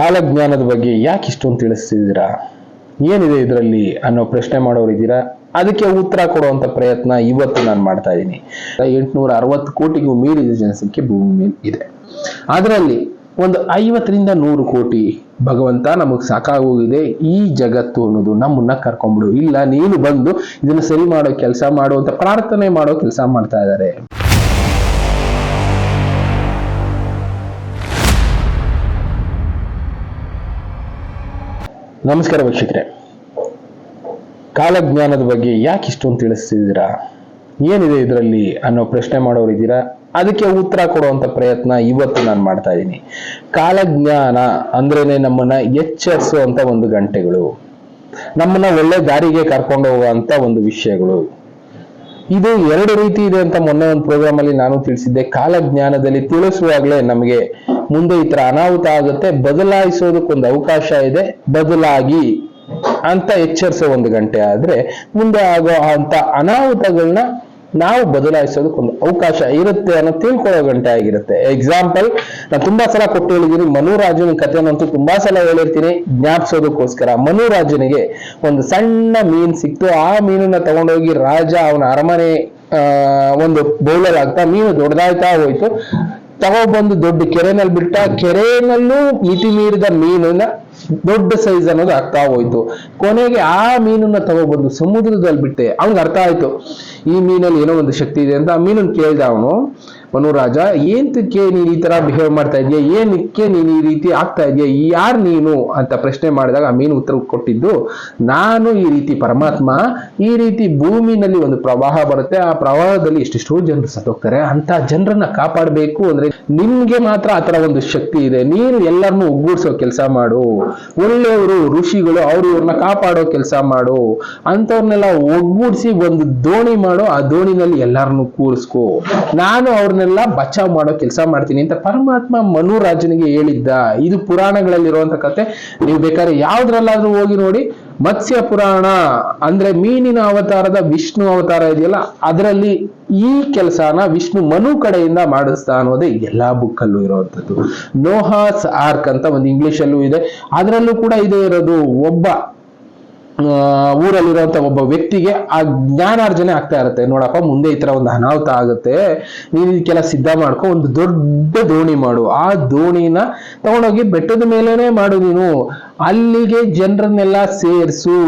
ಕಾಲಜ್ಞಾನದ ಬಗ್ಗೆ ಯಾಕೆ ಇಷ್ಟೊಂದು ತಿಳಿಸ್ತಿದ್ದೀರಾ? ಏನಿದೆ ಇದರಲ್ಲಿ ಅನ್ನೋ ಪ್ರಶ್ನೆ ಮಾಡೋರಿದ್ದೀರಾ ಅದಕ್ಕೆ ಉತ್ತರ ಕೊಡುವಂತ ಪ್ರಯತ್ನ ಇವತ್ತು ನಾನು ಮಾಡ್ತಾ ಇದ್ದೀನಿ. ಎಂಟುನೂರ ಅರವತ್ತು ಕೋಟಿಗೂ ಮೀರಿದ ಜನಸಂಖ್ಯೆ ಭೂಮಿ ಇದೆ. ಅದರಲ್ಲಿ ಒಂದು ಐವತ್ತರಿಂದ ನೂರು ಕೋಟಿ ಭಗವಂತ ನಮಗೆ ಸಾಕಾಗೋಗಿದೆ ಈ ಜಗತ್ತು ಅನ್ನೋದು ನಮ್ಮನ್ನ ಕರ್ಕೊಂಡ್ಬಿಡು. ಇಲ್ಲ, ನೀನು ಬಂದು ಇದನ್ನ ಸರಿ ಮಾಡೋ ಕೆಲಸ ಮಾಡುವಂತ ಪ್ರಾರ್ಥನೆ ಮಾಡೋ ಕೆಲಸ ಮಾಡ್ತಾ ಇದ್ದಾರೆ. ನಮಸ್ಕಾರ ವೀಕ್ಷಕರೇ. ಕಾಲಜ್ಞಾನದ ಬಗ್ಗೆ ಯಾಕೆ ಇಷ್ಟೊಂದು ತಿಳಿಸ್ತಿದ್ದೀರಾ? ಏನಿದೆ ಇದರಲ್ಲಿ ಅನ್ನೋ ಪ್ರಶ್ನೆ ಮಾಡೋರು ಇದ್ದೀರಾ? ಅದಕ್ಕೆ ಉತ್ತರ ಕೊಡುವಂತ ಪ್ರಯತ್ನ ಇವತ್ತು ನಾನು ಮಾಡ್ತಾ ಇದ್ದೀನಿ. ಕಾಲಜ್ಞಾನ ಅಂದ್ರೇನೆ ನಮ್ಮನ್ನ ಎಚ್ಚರಿಸುವಂತ ಒಂದು ಗಂಟೆಗಳು. ನಮ್ಮನ್ನ ಒಳ್ಳೆ ದಾರಿಗೆ ಕರ್ಕೊಂಡು ಹೋಗುವಂತ ಒಂದು ವಿಷಯಗಳು. ಇದು ಎರಡು ರೀತಿ ಇದೆ ಅಂತ ಮೊನ್ನೆ ಒಂದು ಪ್ರೋಗ್ರಾಮ್ ಅಲ್ಲಿ ನಾನು ತಿಳಿಸಿದ್ದೆ. ಕಾಲಜ್ಞಾನದಲ್ಲಿ ತಿಳಿಸುವಾಗಲೇ ನಮಗೆ ಮುಂದೆ ಈ ತರ ಅನಾಹುತ ಆಗುತ್ತೆ ಬದಲಾಯಿಸೋದಕ್ಕೊಂದು ಅವಕಾಶ ಇದೆ, ಬದಲಾಗಿ ಅಂತ ಎಚ್ಚರಿಸೋ ಒಂದು ಗಂಟೆ ಆದ್ರೆ ಮುಂದೆ ಆಗೋ ಅಂತ ಅನಾಹುತಗಳನ್ನ ನಾವು ಬದಲಾಯಿಸೋದಕ್ಕೊಂದು ಅವಕಾಶ ಇರುತ್ತೆ ಅನ್ನೋ ತಿಳ್ಕೊಳ್ಳೋ ಗಂಟೆ ಆಗಿರುತ್ತೆ. ಎಕ್ಸಾಂಪಲ್ ನಾನು ತುಂಬಾ ಸಲ ಕೊಟ್ಟು ಹೇಳಿದ್ದೀನಿ ಮನುರಾಜನ ಕಥೆನಂತೂ ತುಂಬಾ ಸಲ ಹೇಳಿರ್ತೀನಿ, ಜ್ಞಾಪಿಸೋದಕ್ಕೋಸ್ಕರ. ಮನುರಾಜನಿಗೆ ಒಂದು ಸಣ್ಣ ಮೀನ್ ಸಿಕ್ತು, ಆ ಮೀನನ್ನ ತಗೊಂಡೋಗಿ ರಾಜ ಅವನ ಅರಮನೆ ಒಂದು ಬೌಲರ್ ಆಗ್ತಾ ಮೀನು ದೊಡ್ಡದಾಯ್ತಾ ಹೋಯ್ತು. ತಗೊಬಂದು ದೊಡ್ಡ ಕೆರೆನಲ್ಲಿ ಬಿಟ್ಟ ಕೆರೆನಲ್ಲೂ ಮಿತಿ ಮೀರಿದ ಮೀನನ್ನ ದೊಡ್ಡ ಸೈಜ್ ಅನ್ನೋದು ಅರ್ಥ ಹೋಯ್ತು ಕೊನೆಗೆ ಆ ಮೀನನ್ನ ತಗೊಬಂದು ಸಮುದ್ರದಲ್ಲಿ ಬಿಟ್ಟೆ. ಅವ್ನಿಗೆ ಅರ್ಥ ಆಯ್ತು. ಈ ಮೀನಲ್ಲಿ ಏನೋ ಒಂದು ಶಕ್ತಿ ಇದೆ ಅಂತ ಆ ಮೀನನ್ನ ಕೇಳ್ದ ಅವನು. ಮನುರಾಜ ಏನಕ್ಕೆ ನೀನು ಈ ತರ ಬಿಹೇವ್ ಮಾಡ್ತಾ ಇದೀಯ? ಏನಕ್ಕೆ ನೀನು ಈ ರೀತಿ ಆಗ್ತಾ ಇದೆಯಾ? ಯಾರ್ ನೀನು? ಅಂತ ಪ್ರಶ್ನೆ ಮಾಡಿದಾಗ ಆ ಮೀನು ಉತ್ತರ ಕೊಟ್ಟಿದ್ದು, ನಾನು ಈ ರೀತಿ ಪರಮಾತ್ಮ, ಈ ರೀತಿ ಭೂಮಿನಲ್ಲಿ ಒಂದು ಪ್ರವಾಹ ಬರುತ್ತೆ. ಆ ಪ್ರವಾಹದಲ್ಲಿ ಎಷ್ಟೆಷ್ಟೋ ಜನರು ಸತ್ತೋಗ್ತಾರೆ. ಅಂತ ಜನರನ್ನ ಕಾಪಾಡಬೇಕು ಅಂದ್ರೆ ನಿಮ್ಗೆ ಮಾತ್ರ ಆ ತರ ಒಂದು ಶಕ್ತಿ ಇದೆ. ನೀನು ಎಲ್ಲರನ್ನು ಒಗ್ಗೂಡಿಸೋ ಕೆಲಸ ಮಾಡು. ಒಳ್ಳೆಯವರು, ಋಷಿಗಳು ಅವರು ಇವ್ರನ್ನ ಕಾಪಾಡೋ ಕೆಲಸ ಮಾಡು. ಅಂತವ್ರನ್ನೆಲ್ಲ ಒಗ್ಗೂಡಿಸಿ ಒಂದು ದೋಣಿ ಮಾಡು. ಆ ದೋಣಿನಲ್ಲಿ ಎಲ್ಲರನ್ನೂ ಕೂರಿಸ್ಕೋ. ನಾನು ಅವ್ರನ್ನೆಲ್ಲ ಬಚಾವ್ ಮಾಡೋ ಕೆಲಸ ಮಾಡ್ತೀನಿ ಅಂತ ಪರಮಾತ್ಮ ಮನುರಾಜನಿಗೆ ಹೇಳಿದ್ದ. ಇದು ಪುರಾಣಗಳಲ್ಲಿರುವಂತ ಕತೆ. ನೀವು ಬೇಕಾದ್ರೆ ಯಾವ್ದ್ರಲ್ಲಾದ್ರೂ ಹೋಗಿ ನೋಡಿ. ಮತ್ಸ್ಯ ಪುರಾಣ ಅಂದ್ರೆ ಮೀನಿನ ಅವತಾರದ ವಿಷ್ಣು ಅವತಾರ ಇದೆಯಲ್ಲ, ಅದರಲ್ಲಿ ಈ ಕೆಲಸನ ವಿಷ್ಣು ಮನು ಕಡೆಯಿಂದ ಮಾಡಿಸ್ತಾ ಅನ್ನೋದೇ ಎಲ್ಲಾ ಬುಕ್ ಅಲ್ಲೂ ಇರುವಂತದ್ದು. ನೋಹಾಸ್ ಆರ್ಕ್ ಅಂತ ಒಂದು ಇಂಗ್ಲಿಷ್ ಅಲ್ಲೂ ಇದೆ. ಅದರಲ್ಲೂ ಕೂಡ ಇದೇ ಇರೋದು. ಒಬ್ಬ ಊರಲ್ಲಿರುವಂತ ಒಬ್ಬ ವ್ಯಕ್ತಿಗೆ ಆ ಜ್ಞಾನಾರ್ಜನೆ ಆಗ್ತಾ ಇರುತ್ತೆ. ನೋಡಪ್ಪ, ಮುಂದೆ ಈ ತರ ಒಂದು ಅನಾಹುತ ಆಗುತ್ತೆ. ನೀನ್ ಇದಕ್ಕೆಲ್ಲ ಸಿದ್ಧ ಮಾಡ್ಕೊ, ಒಂದು ದೊಡ್ಡ ದೋಣಿ ಮಾಡು. ಆ ದೋಣಿನ ತಗೊಂಡೋಗಿ ಬೆಟ್ಟದ ಮೇಲೇನೆ ಮಾಡು ನೀನು. ಅಲ್ಲಿಗೆ ಜನರನ್ನೆಲ್ಲ ಸೇರ್ಸು.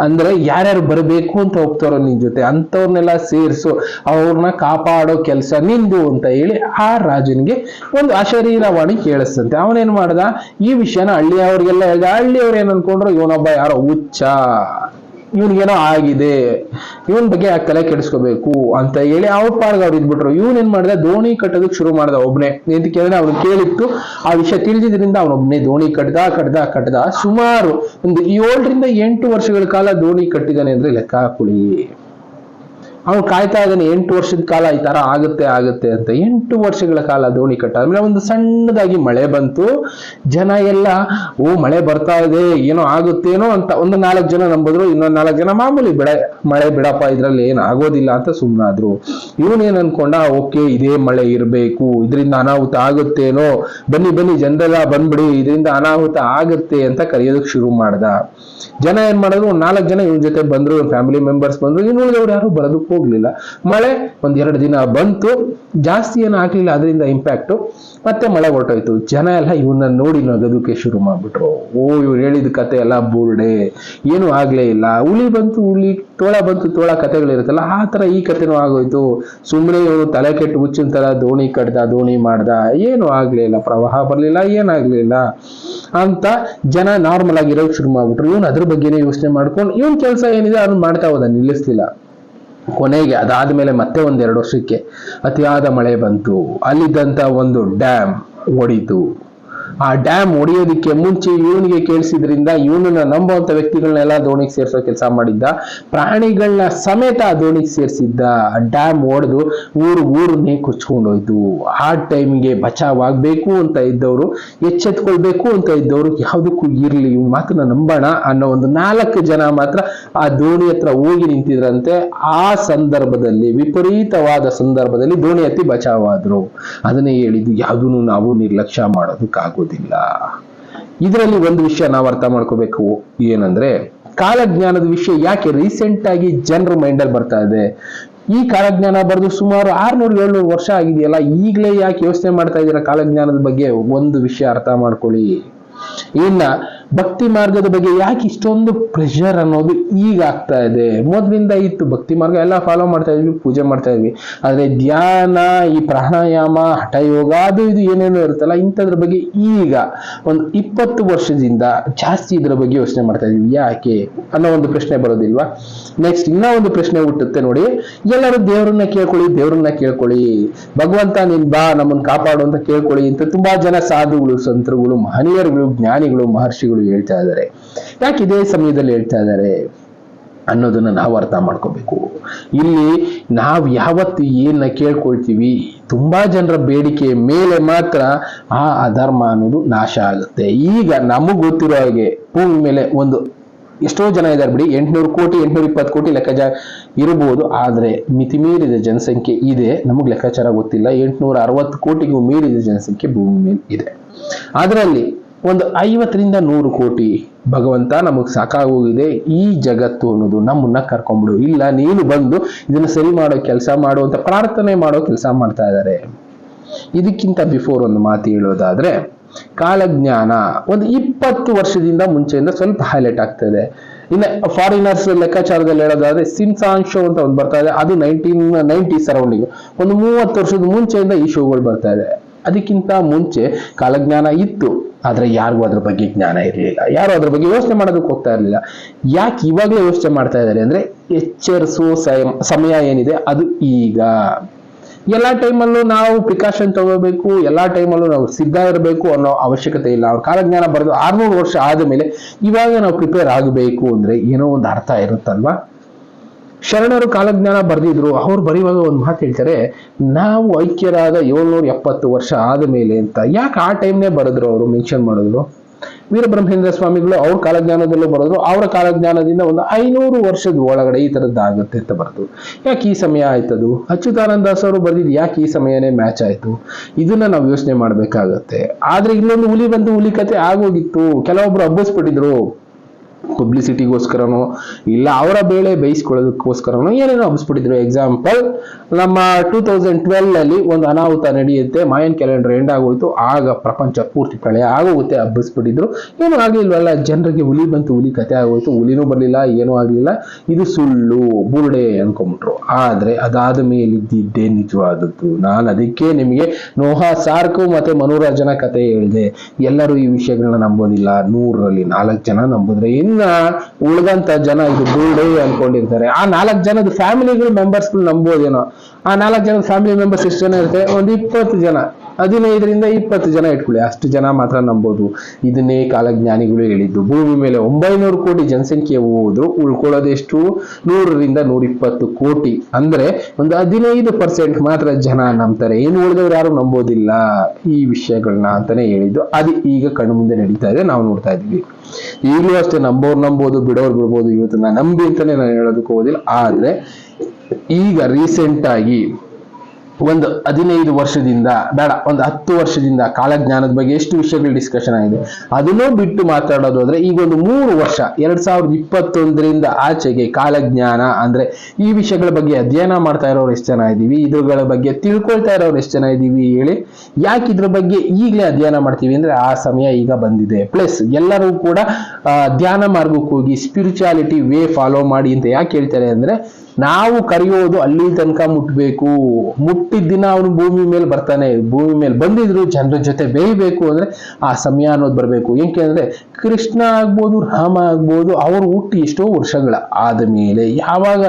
ಅಂದ್ರೆ ಯಾರ್ಯಾರು ಬರಬೇಕು ಅಂತ ಹೋಗ್ತಾರೋ ನಿನ್ ಜೊತೆ ಅಂತವ್ರನ್ನೆಲ್ಲ ಸೇರಿಸು, ಅವ್ರನ್ನ ಕಾಪಾಡೋ ಕೆಲಸ ನಿಂದು ಅಂತ ಹೇಳಿ ಆ ರಾಜನಿಗೆ ಒಂದು ಅಶರೀರವಾಣಿ ಕೇಳಿಸ್ತಂತೆ. ಅವನೇನ್ ಮಾಡ್ದ? ಈ ವಿಷಯನ ಹಳ್ಳಿಯವ್ರಿಗೆಲ್ಲ ಹೇಳ್ದ, ಹಳ್ಳಿಯವ್ರು ಏನ್ ಅನ್ಕೊಂಡ್ರು? ಇವನೊಬ್ಬ ಯಾರೋ ಹುಚ್ಚ. ಇವನಿಗೇನೋ ಆಗಿದೆ, ಇವನ್ ಬಗ್ಗೆ ಯಾಕೆ ತಲೆ ಕೆಡಿಸ್ಕೋಬೇಕು ಅಂತ ಹೇಳಿ ಅವ್ರ ಪಾಡ್ಗೆ ಅವ್ರು ಇದ್ಬಿಟ್ರು. ಇವನ್ ಏನ್ ಮಾಡಿದೆ? ದೋಣಿ ಕಟ್ಟೋದಕ್ಕೆ ಶುರು ಮಾಡ್ದ ಒಬ್ನೇ. ಅಂತ ಕೇಳಿದ್ರೆ ಅವ್ನು ಕೇಳಿತ್ತು, ಆ ವಿಷಯ ತಿಳಿದಿದ್ರಿಂದ ಅವನೊಬ್ನೇ ದೋಣಿ ಕಟ್ದ ಕಟ್ದ ಕಟ್ದ. ಸುಮಾರು ಒಂದು ಏಳರಿಂದ ಎಂಟು ವರ್ಷಗಳ ಕಾಲ ದೋಣಿ ಕಟ್ಟಿದಾನೆ ಅಂದ್ರೆ ಲೆಕ್ಕ ಹಾಕೊಳ್ಳಿ ಅವನು ಕಾಯ್ತಾ ಇದ್ದಾನೆ, ಎಂಟು ವರ್ಷದ ಕಾಲ ಈ ತರ ಆಗುತ್ತೆ ಆಗುತ್ತೆ ಅಂತ. ಎಂಟು ವರ್ಷಗಳ ಕಾಲ ದೋಣಿ ಕಟ್ಟ ಆದ್ಮೇಲೆ ಒಂದು ಸಣ್ಣದಾಗಿ ಮಳೆ ಬಂತು. ಜನ ಎಲ್ಲ, ಓ, ಮಳೆ ಬರ್ತಾ ಇದೆ, ಏನೋ ಆಗುತ್ತೇನೋ ಅಂತ ಒಂದು ನಾಲ್ಕು ಜನ ನಂಬಿದ್ರು. ಇನ್ನೊಂದು ನಾಲ್ಕು ಜನ ಮಾಮೂಲಿ ಬೆಳೆ ಮಳೆ ಬಿಡಪ್ಪ, ಇದ್ರಲ್ಲಿ ಏನು ಆಗೋದಿಲ್ಲ ಅಂತ ಸುಮ್ಮನಾದ್ರು ಇವನೇನ್ ಅನ್ಕೊಂಡ, ಓಕೆ, ಇದೇ ಮಳೆ ಇರಬೇಕು, ಇದರಿಂದ ಅನಾಹುತ ಆಗುತ್ತೇನೋ, ಬನ್ನಿ ಬನ್ನಿ, ಜನರೆಲ್ಲ ಬಂದ್ಬಿಡಿ, ಇದರಿಂದ ಅನಾಹುತ ಆಗುತ್ತೆ ಅಂತ ಕರೆಯೋದಕ್ಕೆ ಶುರು ಮಾಡ್ದ. ಜನ ಏನ್ ಮಾಡಿದ್ರು ನಾಲ್ಕು ಜನ ಇವನ್ ಜೊತೆ ಬಂದ್ರು ಫ್ಯಾಮಿಲಿ ಮೆಂಬರ್ಸ್ ಬಂದ್ರು. ಇನ್ನು ಯಾರು? ಬರೋದಕ್ಕೆ ಹೋಗ್ಲಿಲ್ಲ. ಮಳೆ ಒಂದೆರಡು ದಿನ ಬಂತು, ಜಾಸ್ತಿ ಏನು ಆಗ್ಲಿಲ್ಲ, ಅದರಿಂದ ಇಂಪ್ಯಾಕ್ಟ್ ಮತ್ತೆ ಮಳೆ ಹೊರಟೋಯ್ತು. ಜನ ಎಲ್ಲ ಇವನ್ನ ನೋಡಿ ನಗೋದಕ್ಕೆ ಶುರು ಮಾಡ್ಬಿಟ್ರು. ಓ, ಇವ್ರು ಹೇಳಿದ ಕತೆ ಎಲ್ಲ ಬೂರ್ಡೆ. ಏನು ಆಗ್ಲೇ ಇಲ್ಲ. ಹುಳಿ ಬಂತು ಹುಳಿ ತೋಳ ಬಂತು, ತೋಳ ಕತೆಗಳಿರುತ್ತಲ್ಲ ಆ ತರ ಈ ಕತೆನೂ ಆಗೋಯ್ತು. ಸುಮ್ಮನೆ ಇವನು ತಲೆ ಕೆಟ್ಟು ಹುಚ್ಚಿನ ತರ ದೋಣಿ ಕಡ್ದ ದೋಣಿ ಮಾಡ್ದ, ಏನು ಆಗ್ಲೇ ಇಲ್ಲ. ಪ್ರವಾಹ ಬರ್ಲಿಲ್ಲ ಏನಾಗ್ಲಿಲ್ಲ ಅಂತ ಜನ ನಾರ್ಮಲ್ ಆಗಿ ಇರೋಕ್ ಶುರು ಮಾಡ್ಬಿಟ್ರು. ಇವನು ಅದ್ರ ಬಗ್ಗೆನೇ ಯೋಚನೆ ಮಾಡ್ಕೊಂಡು, ಇವನ್ ಕೆಲಸ ಏನಿದೆ ಅದನ್ನ ಮಾಡ್ತಾ ಹೋದ, ನಿಲ್ಲಿಸ್ಲಿಲ್ಲ. ಕೊನೆಗೆ ಅದಾದ ಮೇಲೆ ಮತ್ತೆ ಒಂದೆರಡು ವರ್ಷಕ್ಕೆ ಅತಿಯಾದ ಮಳೆ ಬಂತು. ಅಲ್ಲಿದ್ದಂಥ ಒಂದು ಡ್ಯಾಮ್ ಒಡಿತು ಆ ಡ್ಯಾಮ್ ಒಡೆಯೋದಿಕ್ಕೆ ಮುಂಚೆ ಇವನಿಗೆ ಕೇಳಿಸಿದ್ರಿಂದ ಇವನನ್ನ ನಂಬುವಂತ ವ್ಯಕ್ತಿಗಳನ್ನೆಲ್ಲ ದೋಣಿಗೆ ಸೇರಿಸೋ ಕೆಲಸ ಮಾಡಿದ್ದ. ಪ್ರಾಣಿಗಳನ್ನ ಸಮೇತ ದೋಣಿಗೆ ಸೇರಿಸಿದ್ದ. ಡ್ಯಾಮ್ ಒಡೆದು ಊರು ಊರನ್ನೇ ಕೊಚ್ಕೊಂಡೋಯ್ತು. ಆ ಟೈಮ್ಗೆ ಬಚಾವ್ ಆಗ್ಬೇಕು ಅಂತ ಇದ್ದವರು, ಎಚ್ಚೆತ್ಕೊಳ್ಬೇಕು ಅಂತ ಇದ್ದವರು ಯಾವುದಕ್ಕೂ ಇರ್ಲಿ ಇವ್ ಮಾತನ್ನ ನಂಬೋಣ ಅನ್ನೋ ಒಂದು ನಾಲ್ಕು ಜನ ಮಾತ್ರ ಆ ದೋಣಿ ಹತ್ರ ಹೋಗಿ ನಿಂತಿದ್ರಂತೆ. ಆ ಸಂದರ್ಭದಲ್ಲಿ, ವಿಪರೀತವಾದ ಸಂದರ್ಭದಲ್ಲಿ ದೋಣಿ ಹತ್ತಿ ಬಚಾವಾದ್ರು. ಅದನ್ನೇ ಹೇಳಿದ್ದು, ಯಾವುದನ್ನು ನಾವು ನಿರ್ಲಕ್ಷ್ಯ ಮಾಡೋದಕ್ಕಾಗೋದಿಲ್ಲ. ಬರುವುದಿಲ್ಲ ಇದರಲ್ಲಿ ಒಂದು ವಿಷಯ ನಾವು ಅರ್ಥ ಮಾಡ್ಕೋಬೇಕು. ಏನಂದ್ರೆ, ಕಾಲಜ್ಞಾನದ ವಿಷಯ ಯಾಕೆ ರೀಸೆಂಟ್ ಆಗಿ ಜನರ ಮೈಂಡಲ್ಲಿ ಬರ್ತಾ ಇದೆ? ಈ ಕಾಲಜ್ಞಾನ ಬರೆದು ಸುಮಾರು ಆರ್ನೂರು, ಏಳ್ನೂರು ವರ್ಷ ಆಗಿದೆಯಲ್ಲ, ಈಗಲೇ ಯಾಕೆ ಯೋಚನೆ ಮಾಡ್ತಾ ಇದ್ದೀರಾ ಕಾಲಜ್ಞಾನದ ಬಗ್ಗೆ? ಒಂದು ವಿಷಯ ಅರ್ಥ ಮಾಡ್ಕೊಳ್ಳಿ. ಇನ್ನ ಭಕ್ತಿ ಮಾರ್ಗದ ಬಗ್ಗೆ ಯಾಕೆ ಇಷ್ಟೊಂದು ಪ್ರೆಷರ್ ಅನ್ನೋದು ಈಗ ಆಗ್ತಾ ಇದೆ? ಮೊದಲಿಂದ ಇತ್ತು. ಭಕ್ತಿ ಮಾರ್ಗ ಎಲ್ಲ ಫಾಲೋ ಮಾಡ್ತಾ ಇದ್ವಿ, ಪೂಜೆ ಮಾಡ್ತಾ ಇದ್ವಿ. ಆದರೆ ಧ್ಯಾನ, ಈ ಪ್ರಾಣಾಯಾಮ, ಹಠಯೋಗ, ಅದು ಇದು ಏನೇನೋ ಇರುತ್ತಲ್ಲ, ಇಂಥದ್ರ ಬಗ್ಗೆ ಈಗ ಒಂದು ಇಪ್ಪತ್ತು ವರ್ಷದಿಂದ ಜಾಸ್ತಿ ಇದ್ರ ಬಗ್ಗೆ ಯೋಚನೆ ಮಾಡ್ತಾ ಇದ್ವಿ. ಯಾಕೆ ಅನ್ನೋ ಒಂದು ಪ್ರಶ್ನೆ ಬರೋದಿಲ್ವಾ? ನೆಕ್ಸ್ಟ್ ಇನ್ನೂ ಒಂದು ಪ್ರಶ್ನೆ ಹುಟ್ಟುತ್ತೆ ನೋಡಿ. ಎಲ್ಲರೂ ದೇವರನ್ನ ಕೇಳ್ಕೊಳ್ಳಿ ದೇವರನ್ನ ಕೇಳ್ಕೊಳ್ಳಿ. ಭಗವಂತ ನಿನ್ ಬಾ, ನಮ್ಮನ್ನ ಕಾಪಾಡು ಅಂತ ಕೇಳ್ಕೊಳ್ಳಿ ಅಂತ ತುಂಬಾ ಜನ ಸಾಧುಗಳು, ಸಂತರುಗಳು, ಮಹನೀಯರುಗಳು, ಜ್ಞಾನಿಗಳು, ಮಹರ್ಷಿಗಳು ಹೇಳ್ತಾ ಇದ್ದಾರೆ. ಯಾಕೆ ಇದೇ ಸಮಯದಲ್ಲಿ ಹೇಳ್ತಾ ಇದ್ದಾರೆ ಅನ್ನೋದನ್ನ ನಾವು ಅರ್ಥ ಮಾಡ್ಕೋಬೇಕು. ಇಲ್ಲಿ ನಾವು ಯಾವತ್ತು ಏನ ಕೇಳ್ಕೊಳ್ತೀವಿ, ತುಂಬಾ ಜನರ ಬೇಡಿಕೆ ಮೇಲೆ ಮಾತ್ರ ಆ ಅಧರ್ಮ ಅನ್ನೋದು ನಾಶ ಆಗುತ್ತೆ. ಈಗ ನಮಗ್ ಗೊತ್ತಿರೋ ಹಾಗೆ ಭೂಮಿ ಮೇಲೆ ಒಂದು ಎಷ್ಟೋ ಜನ ಇದ್ದಾರೆ ಬಿಡಿ, ಎಂಟ್ನೂರು ಕೋಟಿ, ಎಂಟ್ನೂರ ಇಪ್ಪತ್ತು ಕೋಟಿ ಲೆಕ್ಕಾಚಾರ ಇರಬಹುದು ಆದ್ರೆ ಮಿತಿ ಮೀರಿದ ಜನಸಂಖ್ಯೆ ಇದೆ, ನಮಗೆ ಲೆಕ್ಕಾಚಾರ ಗೊತ್ತಿಲ್ಲ, ಎಂಟ್ನೂರ ಅರವತ್ತು ಕೋಟಿಗೂ ಮೀರಿದ ಜನಸಂಖ್ಯೆ ಭೂಮಿ ಮೇಲೆ ಇದೆ. ಅದರಲ್ಲಿ ಒಂದು ಐವತ್ತರಿಂದ ನೂರು ಕೋಟಿ ಭಗವಂತ ನಮಗೆ ಸಾಕಾಗೋಗಿದೆ ಈ ಜಗತ್ತು ಅನ್ನೋದು ನಮ್ಮನ್ನ ಕರ್ಕೊಂಡ್ಬಿಡು. ಇಲ್ಲ, ನೀನು ಬಂದು ಇದನ್ನ ಸರಿ ಮಾಡೋ ಕೆಲಸ ಮಾಡುವಂತ ಪ್ರಾರ್ಥನೆ ಮಾಡೋ ಕೆಲಸ ಮಾಡ್ತಾ ಇದ್ದಾರೆ ಇದಕ್ಕಿಂತ ಬಿಫೋರ್ ಒಂದು ಮಾತು ಹೇಳೋದಾದ್ರೆ, ಕಾಲಜ್ಞಾನ ಒಂದು ಇಪ್ಪತ್ತು ವರ್ಷದಿಂದ ಮುಂಚೆಯಿಂದ ಸ್ವಲ್ಪ ಹೈಲೈಟ್ ಆಗ್ತಾ ಇದೆ. ಇನ್ನು ಫಾರಿನರ್ಸ್ ಲೆಕ್ಕಾಚಾರದಲ್ಲಿ ಹೇಳೋದಾದ್ರೆ ಸಿಮ್ಸಾನ್ ಶೋ ಅಂತ ಒಂದು ಬರ್ತಾ ಇದೆ. ಅದು ನೈನ್ಟೀನ್ ನೈನ್ಟಿ ಸರೌಂಡಿಂಗ್ ಒಂದು ಮೂವತ್ತು ವರ್ಷದ ಮುಂಚೆಯಿಂದ ಈ ಶೋಗಳು ಬರ್ತಾ ಇದೆ. ಅದಕ್ಕಿಂತ ಮುಂಚೆ ಕಾಲಜ್ಞಾನ ಇತ್ತು. ಆದ್ರೆ ಯಾರಿಗೂ ಅದ್ರ ಬಗ್ಗೆ ಜ್ಞಾನ ಇರಲಿಲ್ಲ. ಯಾರು ಅದ್ರ ಬಗ್ಗೆ ಯೋಚನೆ ಮಾಡೋದಕ್ಕೆ ಹೋಗ್ತಾ ಇರಲಿಲ್ಲ. ಯಾಕೆ ಇವಾಗಲೇ ಯೋಚನೆ ಮಾಡ್ತಾ ಇದ್ದಾರೆ ಅಂದ್ರೆ ಎಚ್ಚರಿಸುವ ಸಮಯ ಏನಿದೆ ಅದು ಈಗ. ಎಲ್ಲಾ ಟೈಮಲ್ಲೂ ನಾವು ಪ್ರಿಕಾಷನ್ ತಗೋಬೇಕು, ಎಲ್ಲಾ ಟೈಮಲ್ಲೂ ನಾವು ಸಿದ್ಧ ಇರಬೇಕು ಅನ್ನೋ ಅವಶ್ಯಕತೆ ಇಲ್ಲ. ಅವ್ರ ಕಾಲಜ್ಞಾನ ಬರೆದು ಆರ್ನೂರು ವರ್ಷ ಆದ ಮೇಲೆ ಇವಾಗ ನಾವು ಪ್ರಿಪೇರ್ ಆಗಬೇಕು ಅಂದ್ರೆ ಏನೋ ಒಂದು ಅರ್ಥ ಇರುತ್ತಲ್ವಾ? ಶರಣರು ಕಾಲಜ್ಞಾನ ಬರೆದಿದ್ರು. ಅವ್ರು ಬರೆಯುವಾಗ ಒಂದು ಮಾತು ಹೇಳ್ತಾರೆ, ನಾವು ಐಕ್ಯರಾದ ಏಳ್ನೂರ ಎಪ್ಪತ್ತು ವರ್ಷ ಆದ ಮೇಲೆ ಅಂತ. ಯಾಕೆ ಆ ಟೈಮ್ನೇ ಬರೆದ್ರು ಅವರು ಮೆನ್ಷನ್ ಮಾಡಿದ್ರು? ವೀರಬ್ರಹ್ಮೇಂದ್ರ ಸ್ವಾಮಿಗಳು ಅವ್ರ ಕಾಲಜ್ಞಾನದಲ್ಲೂ ಬರೆದ್ರು, ಅವರ ಕಾಲಜ್ಞಾನದಿಂದ ಒಂದು ಐನೂರು ವರ್ಷದ ಒಳಗಡೆ ಈ ಥರದ್ದಾಗುತ್ತೆ ಅಂತ ಬರೆದು. ಯಾಕೆ ಈ ಸಮಯ ಆಯ್ತದು? ಅಚ್ಯುತಾನಂದ ದಾಸ್ ಅವರು ಬರೆದಿದ್ದು ಯಾಕೆ ಈ ಸಮಯನೇ ಮ್ಯಾಚ್ ಆಯ್ತು? ಇದನ್ನ ನಾವು ಯೋಚನೆ ಮಾಡಬೇಕಾಗತ್ತೆ. ಆದ್ರೆ ಇಲ್ಲೊಂದು ಹುಲಿ ಬಂದು ಹುಲಿ ಕತೆ ಆಗೋಗಿತ್ತು. ಕೆಲವೊಬ್ರು ಹಬ್ಬಿಸ್ಬಿಟ್ಟಿದ್ರು. ಪಬ್ಲಿಸಿಟಿಗೋಸ್ಕರನೋ ಇಲ್ಲ ಅವರ ಬೇಳೆ ಬೇಯಿಸ್ಕೊಳ್ಳೋದಕ್ಕೋಸ್ಕರನೋ ಏನೇನೋ ಹಬ್ಬಿಸ್ಬಿಟ್ಟಿದ್ರು ಎಕ್ಸಾಂಪಲ್ ನಮ್ಮ ಟೂ ತೌಸಂಡ್ ಟ್ವೆಲ್ ಅಲ್ಲಿ ಒಂದು ಅನಾಹುತ ನಡೆಯುತ್ತೆ, ಮಾಯನ್ ಕ್ಯಾಲೆಂಡರ್ ಎಂಡ್ ಆಗೋಯ್ತು, ಆಗ ಪ್ರಪಂಚ ಪೂರ್ತಿ ಪ್ರಳಯ ಆಗೋಗುತ್ತೆ, ಹಬ್ಬಿಸ್ಬಿಟ್ಟಿದ್ರು. ಏನೂ ಆಗಲಿಲ್ವಲ್ಲ, ಜನರಿಗೆ ಹುಲಿ ಬಂತು, ಹುಲಿ ಕತೆ ಆಗೋಯ್ತು, ಹುಲಿನೂ ಬರಲಿಲ್ಲ, ಏನೂ ಆಗಲಿಲ್ಲ. ಇದು ಸುಳ್ಳು, ಬುರುಡೆ ಅನ್ಕೊಂಬಿಟ್ರು ಆದ್ರೆ ಅದಾದ ಮೇಲಿದ್ದಿದ್ದೇ ನಿಜವಾದದ್ದು. ನಾನು ಅದಕ್ಕೆ ನಿಮಗೆ ನೋಹಾ ಸಾರ್ಕು ಮತ್ತೆ ಮನೋರಂಜನಾ ಕತೆ ಹೇಳಿದೆ. ಎಲ್ಲರೂ ಈ ವಿಷಯಗಳನ್ನ ನಂಬೋದಿಲ್ಲ. ನೂರರಲ್ಲಿ ನಾಲ್ಕು ಜನ ನಂಬಿದ್ರೆ ಇನ್ನ ಉಳಿದಂತ ಜನ ಇದು ಬುರುಡೆ ಅನ್ಕೊಂಡಿರ್ತಾರೆ. ಆ ನಾಲ್ಕು ಜನದ ಫ್ಯಾಮಿಲಿಗಳು ಮೆಂಬರ್ಸ್ ನಂಬೋದೇನೋ. ಆ ನಾಲ್ಕು ಜನದ ಫ್ಯಾಮಿಲಿ ಮೆಂಬರ್ಸ್ ಎಷ್ಟು ಜನ ಇರ್ತಾರೆ? ಒಂದ್ ಇಪ್ಪತ್ತು ಜನ. ಹದಿನೈದರಿಂದ ಇಪ್ಪತ್ತು ಜನ ಇಟ್ಕೊಳ್ಳಿ. ಅಷ್ಟು ಜನ ಮಾತ್ರ ನಂಬೋದು. ಇದನ್ನೇ ಕಾಲಜ್ಞಾನಿಗಳು ಹೇಳಿದ್ದು. ಭೂಮಿ ಮೇಲೆ ಒಂಬೈನೂರು ಕೋಟಿ ಜನಸಂಖ್ಯೆ ಹೋದ್ರು. ಉಳ್ಕೊಳ್ಳೋದೆಷ್ಟು ನೂರರಿಂದ ನೂರಿಪ್ಪತ್ತು ಕೋಟಿ. ಅಂದ್ರೆ ಒಂದು ಹದಿನೈದು ಪರ್ಸೆಂಟ್ ಮಾತ್ರ ಜನ ನಂಬ್ತಾರೆ. ಏನು ಉಳಿದವ್ರು ಯಾರು ನಂಬೋದಿಲ್ಲ. ಈ ವಿಷಯಗಳನ್ನ ಅಂತಾನೆ ಹೇಳಿದ್ದು. ಅದು ಈಗ ಕಣ್ಣು ಮುಂದೆ ನಡೀತಾ ಇದೆ. ನಾವು ನೋಡ್ತಾ ಇದ್ವಿ ಈಗಲೂ ಅಷ್ಟೇ ನಂಬೋರು ನಂಬೋದು, ಬಿಡೋರು ಬಿಡ್ಬೋದು ಇವತ್ತು ನಾನು ನಂಬಿ ಅಂತಾನೆ ನಾನು ಹೇಳೋದಕ್ಕೆ ಹೋಗೋದಿಲ್ಲ. ಆದ್ರೆ ಈಗ ರೀಸೆಂಟ್ ಆಗಿ ಒಂದು ಹದಿನೈದು ವರ್ಷದಿಂದ, ಬೇಡ, ಒಂದು ಹತ್ತು ವರ್ಷದಿಂದ ಕಾಲಜ್ಞಾನದ ಬಗ್ಗೆ ಎಷ್ಟು ವಿಷಯಗಳು ಡಿಸ್ಕಷನ್ ಆಗಿದೆ. ಅದನ್ನೂ ಬಿಟ್ಟು ಮಾತಾಡೋದು ಅಂದ್ರೆ ಈಗ ಒಂದು ಮೂರು ವರ್ಷ, ಎರಡ್ ಸಾವಿರದ ಇಪ್ಪತ್ತೊಂದರಿಂದ ಆಚೆಗೆ ಕಾಲಜ್ಞಾನ ಅಂದ್ರೆ ಈ ವಿಷಯಗಳ ಬಗ್ಗೆ ಅಧ್ಯಯನ ಮಾಡ್ತಾ ಇರೋರು ಎಷ್ಟು ಜನ ಇದ್ದೀವಿ, ಇದ್ರಗಳ ಬಗ್ಗೆ ತಿಳ್ಕೊಳ್ತಾ ಇರೋರು ಎಷ್ಟು ಜನ ಇದ್ದೀವಿ ಹೇಳಿ, ಯಾಕೆ ಇದ್ರ ಬಗ್ಗೆ ಈಗಲೇ ಅಧ್ಯಯನ ಮಾಡ್ತೀವಿ ಅಂದ್ರೆ ಆ ಸಮಯ ಈಗ ಬಂದಿದೆ. ಪ್ಲಸ್ ಎಲ್ಲರೂ ಕೂಡ ಧ್ಯಾನ ಮಾರ್ಗಕ್ಕೆ ಹೋಗಿ ಸ್ಪಿರಿಚುಯಾಲಿಟಿ ವೇ ಫಾಲೋ ಮಾಡಿ ಅಂತ ಯಾಕೆ ಹೇಳ್ತಾರೆ ಅಂದ್ರೆ ನಾವು ಕರೆಯೋದು ಅಲ್ಲಿ ತನಕ ಮುಟ್ಬೇಕು. ಮುಟ್ಟಿದ ದಿನ ಅವನು ಭೂಮಿ ಮೇಲೆ ಬರ್ತಾನೆ. ಭೂಮಿ ಮೇಲೆ ಬಂದಿದ್ರು ಜನರ ಜೊತೆ ಬೇಯಬೇಕು ಅಂದ್ರೆ ಆ ಸಮಯ ಅನ್ನೋದು ಬರಬೇಕು. ಏಕೆಂದ್ರೆ ಕೃಷ್ಣ ಆಗ್ಬೋದು, ರಾಮ ಆಗ್ಬೋದು, ಅವರು ಹುಟ್ಟಿ ಎಷ್ಟೋ ವರ್ಷಗಳ ಆದ ಮೇಲೆ ಯಾವಾಗ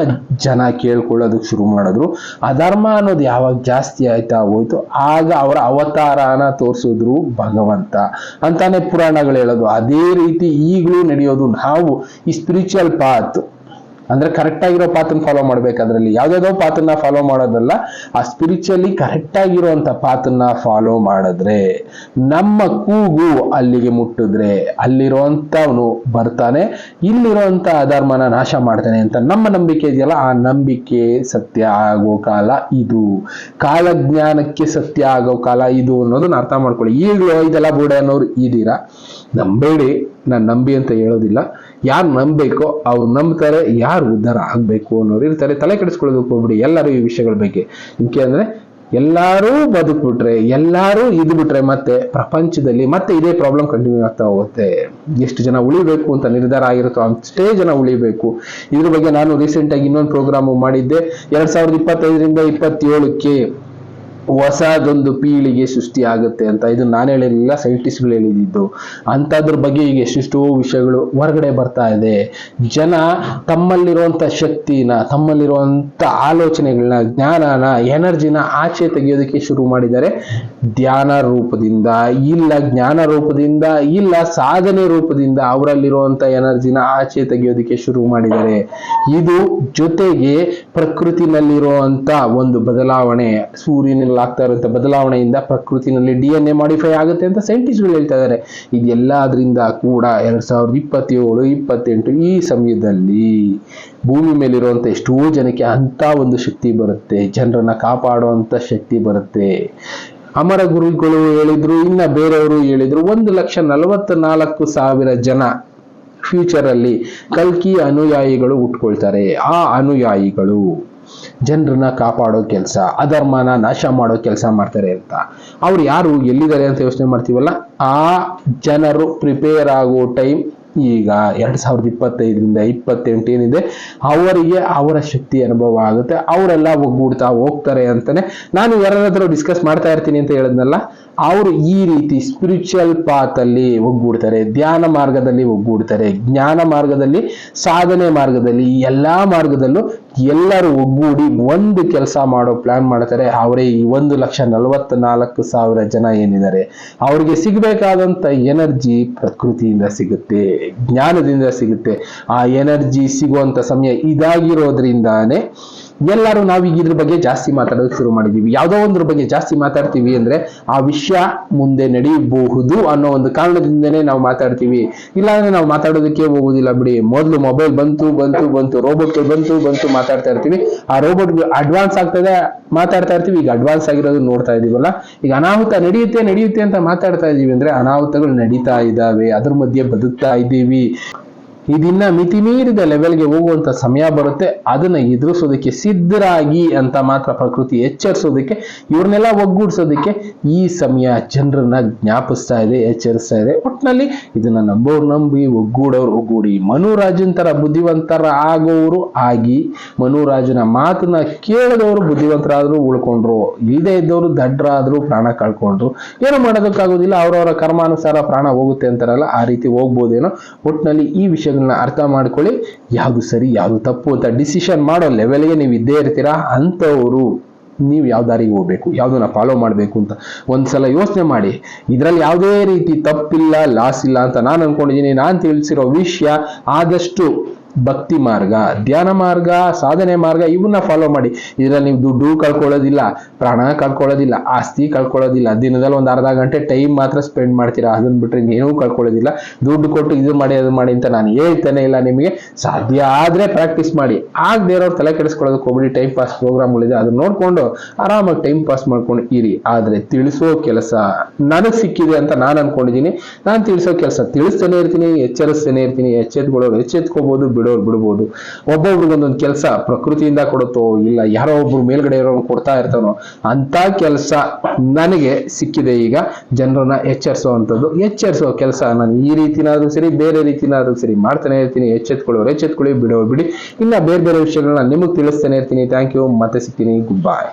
ಜನ ಕೇಳ್ಕೊಳ್ಳೋದಕ್ಕೆ ಶುರು ಮಾಡಿದ್ರು, ಅಧರ್ಮ ಅನ್ನೋದು ಯಾವಾಗ ಜಾಸ್ತಿ ಆಯ್ತಾ ಹೋಯ್ತು, ಆಗ ಅವರ ಅವತಾರನ ತೋರಿಸಿದ್ರು ಭಗವಂತ. ಅಂತಾನೆ ಪುರಾಣಗಳು ಹೇಳೋದು. ಅದೇ ರೀತಿ ಈಗಲೂ ನಡೆಯೋದು ನಾವು ಈ ಸ್ಪಿರಿಚುವಲ್ ಪಾತ್ ಅಂದ್ರೆ ಕರೆಕ್ಟ್ ಆಗಿರೋ ಪಾತನ್ನ ಫಾಲೋ ಮಾಡ್ಬೇಕು. ಅದ್ರಲ್ಲಿ ಯಾವ್ದಾವ್ದೋ ಪಾತನ್ನ ಫಾಲೋ ಮಾಡೋದಲ್ಲ, ಆ ಸ್ಪಿರಿಚುಲಿ ಕರೆಕ್ಟ್ ಆಗಿರುವಂತ ಪಾತನ್ನ ಫಾಲೋ ಮಾಡಿದ್ರೆ ನಮ್ಮ ಕೂಗು ಅಲ್ಲಿಗೆ ಮುಟ್ಟಿದ್ರೆ ಅಲ್ಲಿರುವಂತವನು ಬರ್ತಾನೆ, ಇಲ್ಲಿರುವಂತ ಅಧರ್ಮನ ನಾಶ ಮಾಡ್ತಾನೆ ಅಂತ ನಮ್ಮ ನಂಬಿಕೆ ಇದೆಯಲ್ಲ, ಆ ನಂಬಿಕೆ ಸತ್ಯ ಆಗೋ ಕಾಲ ಇದು. ಕಾಲಜ್ಞಾನಕ್ಕೆ ಸತ್ಯ ಆಗೋ ಕಾಲ ಇದು ಅನ್ನೋದನ್ನ ಅರ್ಥ ಮಾಡ್ಕೊಳ್ಳಿ. ಈಗಲೂ ಇದೆಲ್ಲ ಬೂಡೆ ಅನ್ನೋರು ಇದೀರಾ? ನಂಬೇಡಿ, ನಾನು ನಂಬಿ ಅಂತ ಹೇಳೋದಿಲ್ಲ. ಯಾರು ನಂಬಬೇಕೋ ಅವ್ರು ನಂಬ್ತಾರೆ, ಯಾರು ಉದ್ಧಾರ ಆಗಬೇಕು ಅನ್ನೋರು ಇರ್ತಾರೆ. ತಲೆ ಕೆಡಿಸ್ಕೊಳ್ಳೋದಕ್ಕೆ ಹೋಗ್ಬಿಡಿ, ಎಲ್ಲರೂ ಈ ವಿಷಯಗಳ ಬಗ್ಗೆ. ಇಂಕೆ ಅಂದ್ರೆ, ಎಲ್ಲರೂ ಬದುಕ್ಬಿಟ್ರೆ, ಎಲ್ಲರೂ ಇದ್ಬಿಟ್ರೆ ಮತ್ತೆ ಪ್ರಪಂಚದಲ್ಲಿ ಮತ್ತೆ ಇದೇ ಪ್ರಾಬ್ಲಮ್ ಕಂಟಿನ್ಯೂ ಆಗ್ತಾ ಹೋಗುತ್ತೆ. ಎಷ್ಟು ಜನ ಉಳಿಬೇಕು ಅಂತ ನಿರ್ಧಾರ ಆಗಿರುತ್ತೋ ಅಷ್ಟೇ ಜನ ಉಳಿಬೇಕು. ಇದ್ರ ಬಗ್ಗೆ ನಾನು ರೀಸೆಂಟ್ ಆಗಿ ಇನ್ನೊಂದು ಪ್ರೋಗ್ರಾಮ್ ಮಾಡಿದ್ದೆ. ಎರಡ್ ಸಾವಿರದ ಇಪ್ಪತ್ತೈದರಿಂದ ಇಪ್ಪತ್ತೇಳಕ್ಕೆ. ಹೊಸದೊಂದು ಪೀಳಿಗೆ ಸೃಷ್ಟಿ ಆಗುತ್ತೆ ಅಂತ. ಇದು ನಾನು ಹೇಳಿರಲಿಲ್ಲ ಸೈಂಟಿಸ್ಟ್ಗಳು ಹೇಳಿದ್ದು. ಅಂಥದ್ರ ಬಗ್ಗೆ ಈಗ ಎಷ್ಟೆಷ್ಟೋ ವಿಷಯಗಳು ಹೊರಗಡೆ ಬರ್ತಾ ಇದೆ. ಜನ ತಮ್ಮಲ್ಲಿರುವಂಥ ಶಕ್ತಿನ, ತಮ್ಮಲ್ಲಿರುವಂಥ ಆಲೋಚನೆಗಳನ್ನ, ಜ್ಞಾನನ, ಎನರ್ಜಿನ ಆಚೆ ತೆಗೆಯೋದಕ್ಕೆ ಶುರು ಮಾಡಿದ್ದಾರೆ ಧ್ಯಾನ ರೂಪದಿಂದ, ಇಲ್ಲ ಜ್ಞಾನ ರೂಪದಿಂದ, ಇಲ್ಲ ಸಾಧನೆ ರೂಪದಿಂದ ಅವರಲ್ಲಿರುವಂಥ ಎನರ್ಜಿನ ಆಚೆ ತೆಗೆಯೋದಕ್ಕೆ ಶುರು ಮಾಡಿದ್ದಾರೆ ಇದು ಜೊತೆಗೆ ಪ್ರಕೃತಿನಲ್ಲಿರುವಂಥ ಒಂದು ಬದಲಾವಣೆ ಆಗ್ತಾ ಇರುವಂತ ಬದಲಾವಣೆಯಿಂದ ಪ್ರಕೃತಿನಲ್ಲಿ ಡಿ ಎನ್ ಎ ಮಾಡಿಫೈ ಆಗುತ್ತೆ ಅಂತ ಸೈಂಟಿಸ್ಟ್ಗಳು ಹೇಳ್ತಾ ಇದ್ದಾರೆ ಇದೆಲ್ಲದರಿಂದ ಕೂಡ ಎರಡ್ ಸಾವಿರದ ಇಪ್ಪತ್ತೇಳು, ಇಪ್ಪತ್ತೆಂಟು ಈ ಸಮಯದಲ್ಲಿ ಭೂಮಿ ಮೇಲಿರುವಂತ ಎಷ್ಟೋ ಜನಕ್ಕೆ ಅಂತ ಒಂದು ಶಕ್ತಿ ಬರುತ್ತೆ. ಜನರನ್ನ ಕಾಪಾಡುವಂತ ಶಕ್ತಿ ಬರುತ್ತೆ. ಅಮರ ಗುರುಗಳು ಹೇಳಿದ್ರು, ಇನ್ನ ಬೇರೆಯವರು ಹೇಳಿದ್ರು, ಒಂದು ಲಕ್ಷ ನಲವತ್ತ ನಾಲ್ಕು ಸಾವಿರ ಜನ ಫ್ಯೂಚರ್ ಅಲ್ಲಿ ಕಲ್ಕಿ ಅನುಯಾಯಿಗಳು ಉಟ್ಕೊಳ್ತಾರೆ ಆ ಅನುಯಾಯಿಗಳು ಜನರನ್ನ ಕಾಪಾಡೋ ಕೆಲಸ, ಅಧರ್ಮನ ನಾಶ ಮಾಡೋ ಕೆಲಸ ಮಾಡ್ತಾರೆ ಅಂತ. ಅವ್ರು ಯಾರು, ಎಲ್ಲಿದ್ದಾರೆ ಅಂತ ಯೋಚನೆ ಮಾಡ್ತೀವಲ್ಲ, ಆ ಜನರು ಪ್ರಿಪೇರ್ ಆಗೋ ಟೈಮ್ ಈಗ ಎರಡ್ ಸಾವಿರದ ಇಪ್ಪತ್ತೈದರಿಂದ ಇಪ್ಪತ್ತೆಂಟು ಏನಿದೆ, ಅವರಿಗೆ ಅವರ ಶಕ್ತಿ ಅನುಭವ ಆಗುತ್ತೆ, ಅವರೆಲ್ಲ ಒಗ್ಗೂಡ್ತಾ ಹೋಗ್ತಾರೆ ಅಂತಾನೆ ನಾನು ಯಾರಾದ್ರೂ ಡಿಸ್ಕಸ್ ಮಾಡ್ತಾ ಇರ್ತೀನಿ ಅಂತ ಹೇಳಿದ್ನಲ್ಲ, ಅವರು ಈ ರೀತಿ ಸ್ಪಿರಿಚುವಲ್ ಪಾತ್ ಅಲ್ಲಿ ಒಗ್ಗೂಡ್ತಾರೆ, ಧ್ಯಾನ ಮಾರ್ಗದಲ್ಲಿ ಒಗ್ಗೂಡ್ತಾರೆ, ಜ್ಞಾನ ಮಾರ್ಗದಲ್ಲಿ, ಸಾಧನೆ ಮಾರ್ಗದಲ್ಲಿ ಈ ಎಲ್ಲಾ ಮಾರ್ಗದಲ್ಲೂ ಎಲ್ಲರೂ ಒಗ್ಗೂಡಿ ಒಂದು ಕೆಲಸ ಮಾಡೋ ಪ್ಲಾನ್ ಮಾಡ್ತಾರೆ. ಅವರೇ ಈ ಒಂದು ಲಕ್ಷ ನಲವತ್ತ ನಾಲ್ಕು ಸಾವಿರ ಜನ ಏನಿದ್ದಾರೆ, ಅವ್ರಿಗೆ ಸಿಗಬೇಕಾದಂತ ಎನರ್ಜಿ ಪ್ರಕೃತಿಯಿಂದ ಸಿಗುತ್ತೆ, ಜ್ಞಾನದಿಂದ ಸಿಗುತ್ತೆ. ಆ ಎನರ್ಜಿ ಸಿಗುವಂತ ಸಮಯ ಇದಾಗಿರೋದ್ರಿಂದಾನೇ ಎಲ್ಲರೂ ನಾವು ಇದ್ರ ಬಗ್ಗೆ ಜಾಸ್ತಿ ಮಾತಾಡೋದು ಶುರು ಮಾಡಿದೀವಿ. ಯಾವುದೋ ಒಂದ್ರ ಬಗ್ಗೆ ಜಾಸ್ತಿ ಮಾತಾಡ್ತೀವಿ ಅಂದ್ರೆ ಆ ವಿಷಯ ಮುಂದೆ ನಡೆಯಬಹುದು ಅನ್ನೋ ಒಂದು ಕಾರಣದಿಂದನೇ ನಾವು ಮಾತಾಡ್ತೀವಿ. ಇಲ್ಲಾಂದ್ರೆ ನಾವು ಮಾತಾಡೋದಕ್ಕೆ ಹೋಗುದಿಲ್ಲ ಬಿಡಿ. ಮೊದಲು ಮೊಬೈಲ್ ಬಂತು ಬಂತು ಬಂತು ರೋಬೋಟ್ ಬಂತು ಬಂತು ಮಾತಾಡ್ತಾ ಇರ್ತೀವಿ. ಆ ರೋಬೋಟ್ ಅಡ್ವಾನ್ಸ್ ಆಗ್ತದೆ, ಮಾತಾಡ್ತಾ ಇರ್ತೀವಿ. ಈಗ ಅಡ್ವಾನ್ಸ್ ಆಗಿರೋದು ನೋಡ್ತಾ ಇದೀವಲ್ಲ. ಈಗ ಅನಾಹುತ ನಡೆಯುತ್ತೆ ನಡೆಯುತ್ತೆ ಅಂತ ಮಾತಾಡ್ತಾ ಇದೀವಿ ಅಂದ್ರೆ ಅನಾಹುತಗಳು ನಡೀತಾ ಇದ್ದಾವೆ. ಅದ್ರ ಮಧ್ಯೆ ಬದುಕ್ತಾ ಇದ್ದೀವಿ. ಇದಿನ್ನ ಮಿತಿ ಮೀರಿದ ಲೆವೆಲ್ಗೆ ಹೋಗುವಂತ ಸಮಯ ಬರುತ್ತೆ. ಅದನ್ನ ಎದುರಿಸೋದಕ್ಕೆ ಸಿದ್ಧರಾಗಿ ಅಂತ ಮಾತ್ರ ಪ್ರಕೃತಿ ಎಚ್ಚರಿಸೋದಕ್ಕೆ, ಇವ್ರನ್ನೆಲ್ಲ ಒಗ್ಗೂಡಿಸೋದಕ್ಕೆ ಈ ಸಮಯ ಜನರನ್ನ ಜ್ಞಾಪಿಸ್ತಾ ಇದೆ, ಎಚ್ಚರಿಸ್ತಾ ಇದೆ. ಒಟ್ನಲ್ಲಿ ಇದನ್ನ ನಂಬೋರು ನಂಬಿ, ಒಗ್ಗೂಡವ್ರು ಒಗ್ಗೂಡಿ, ಮನುರಾಜನ್ ತರ ಬುದ್ಧಿವಂತರ ಆಗೋರು ಆಗಿ, ಮನುರಾಜನ ಮಾತನ್ನ ಕೇಳದವರು ಬುದ್ಧಿವಂತರಾದ್ರು ಉಳ್ಕೊಂಡ್ರು ಇಲ್ಲದೆ ಇದ್ದವರು ದಡ್ರಾದ್ರು ಪ್ರಾಣ ಕಳ್ಕೊಂಡ್ರು. ಏನು ಮಾಡೋದಕ್ಕಾಗೋದಿಲ್ಲ, ಅವರವರ ಕರ್ಮಾನುಸಾರ ಪ್ರಾಣ ಹೋಗುತ್ತೆ ಅಂತಾರಲ್ಲ, ಆ ರೀತಿ ಹೋಗ್ಬೋದೇನೋ. ಒಟ್ನಲ್ಲಿ ಈ ವಿಷಯಗಳನ್ನ ಅರ್ಥ ಮಾಡ್ಕೊಳ್ಳಿ. ಯಾವುದು ಸರಿ, ಯಾವುದು ತಪ್ಪು ಅಂತ ಡಿಸಿಷನ್ ಮಾಡೋ ಲೆವೆಲ್ಗೆ ನೀವು ಇದ್ದೇ ಇರ್ತೀರಾ? ಅಂಥವರು ನೀವು ಯಾವ ದಾರಿಗೆ ಹೋಗ್ಬೇಕು? ಯಾವ್ದನ್ನ ಫಾಲೋ ಮಾಡಬೇಕು ಅಂತ ಒಂದ್ಸಲ ಯೋಚನೆ ಮಾಡಿ. ಇದರಲ್ಲಿ ಯಾವುದೇ ರೀತಿ ತಪ್ಪಿಲ್ಲ ಲಾಸ್ ಇಲ್ಲ ಅಂತ ನಾನು ಅನ್ಕೊಂಡಿದ್ದೀನಿ, ನಾನು ತಿಳಿಸಿರೋ ವಿಷಯ ಆದಷ್ಟು ಭಕ್ತಿ ಮಾರ್ಗ, ಧ್ಯಾನ ಮಾರ್ಗ, ಸಾಧನೆ ಮಾರ್ಗ ಇವನ್ನ ಫಾಲೋ ಮಾಡಿ. ಇದರಲ್ಲಿ ನೀವು ದುಡ್ಡು ಕಳ್ಕೊಳ್ಳೋದಿಲ್ಲ, ಪ್ರಾಣ ಕಳ್ಕೊಳ್ಳೋದಿಲ್ಲ, ಆಸ್ತಿ ಕಳ್ಕೊಳ್ಳೋದಿಲ್ಲ, ದಿನದಲ್ಲಿ ಒಂದು ಅರ್ಧ ಗಂಟೆ ಟೈಮ್ ಮಾತ್ರ ಸ್ಪೆಂಡ್ ಮಾಡ್ತೀರಾ? ಅದನ್ನ ಬಿಟ್ಟರೆ ಏನೂ ಕಳ್ಕೊಳ್ಳೋದಿಲ್ಲ. ದುಡ್ಡು ಕೊಟ್ಟು ಇದು ಮಾಡಿ, ಅದು ಮಾಡಿ ಅಂತ ನಾನು ಹೇಳ್ತಾನೆ ಇಲ್ಲ ನಿಮಗೆ. ಸಾಧ್ಯ ಆದ್ರೆ ಪ್ರಾಕ್ಟೀಸ್ ಮಾಡಿ. ಆಗದೆ ಇರೋರು ತಲೆ ಕೆಡಿಸ್ಕೊಳ್ಳೋದಕ್ಕೆ ಹೋಗ್ಬಿಡಿ. ಟೈಮ್ ಪಾಸ್ ಪ್ರೋಗ್ರಾಮ್ಗಳಿದೆ ಅದನ್ನ ನೋಡ್ಕೊಂಡು ಆರಾಮಾಗಿ ಟೈಮ್ ಪಾಸ್ ಮಾಡ್ಕೊಂಡು ಇರಿ. ಆದ್ರೆ ತಿಳಿಸೋ ಕೆಲಸ ನನಗೆ ಸಿಕ್ಕಿದೆ ಅಂತ ನಾನು ಅನ್ಕೊಂಡಿದ್ದೀನಿ. ನಾನು ತಿಳಿಸೋ ಕೆಲಸ ತಿಳಿಸ್ತಾನೆ ಇರ್ತೀನಿ, ಎಚ್ಚರಿಸ್ತಾನೆ ಇರ್ತೀನಿ. ಎಚ್ಚೆತ್ಕೊಳ್ಳೋರು ಎಚ್ಚೆತ್ಕೋಬಹುದು ಬಿಡೋರು ಬಿಡ್ಬೋದು. ಒಬ್ಬೊಬ್ರಿಗೊಂದೊಂದು ಕೆಲಸ ಪ್ರಕೃತಿಯಿಂದ ಕೊಡುತ್ತೋ, ಇಲ್ಲ ಯಾರೋ ಒಬ್ರು ಮೇಲ್ಗಡೆ ಇರೋನು ಕೊಡ್ತಾ ಇರ್ತಾನೋ ಅಂತ ಕೆಲಸ ನನಗೆ ಸಿಕ್ಕಿದೆ ಈಗ. ಜನರನ್ನ ಎಚ್ಚರಿಸುವಂಥದ್ದು, ಎಚ್ಚರಿಸೋ ಕೆಲಸ ನಾನು ಈ ರೀತಿನಾದ್ರೂ ಸರಿ, ಬೇರೆ ರೀತಿನಾದ್ರೂ ಸರಿ ಮಾಡ್ತಾನೆ ಇರ್ತೀನಿ. ಎಚ್ಚೆತ್ಕೊಳ್ಳೋರು ಎಚ್ಚೆತ್ಕೊಳ್ಳಿ ಬಿಡೋ ಬಿಡಿ. ಇಲ್ಲ ಬೇರೆ ಬೇರೆ ವಿಷಯಗಳನ್ನ ನಿಮಗೆ ತಿಳಿಸ್ತಾನೆ ಇರ್ತೀನಿ. ಥ್ಯಾಂಕ್ ಯು ಮತ್ತೆ ಸಿಗ್ತೀನಿ. ಗುಡ್ ಬಾಯ್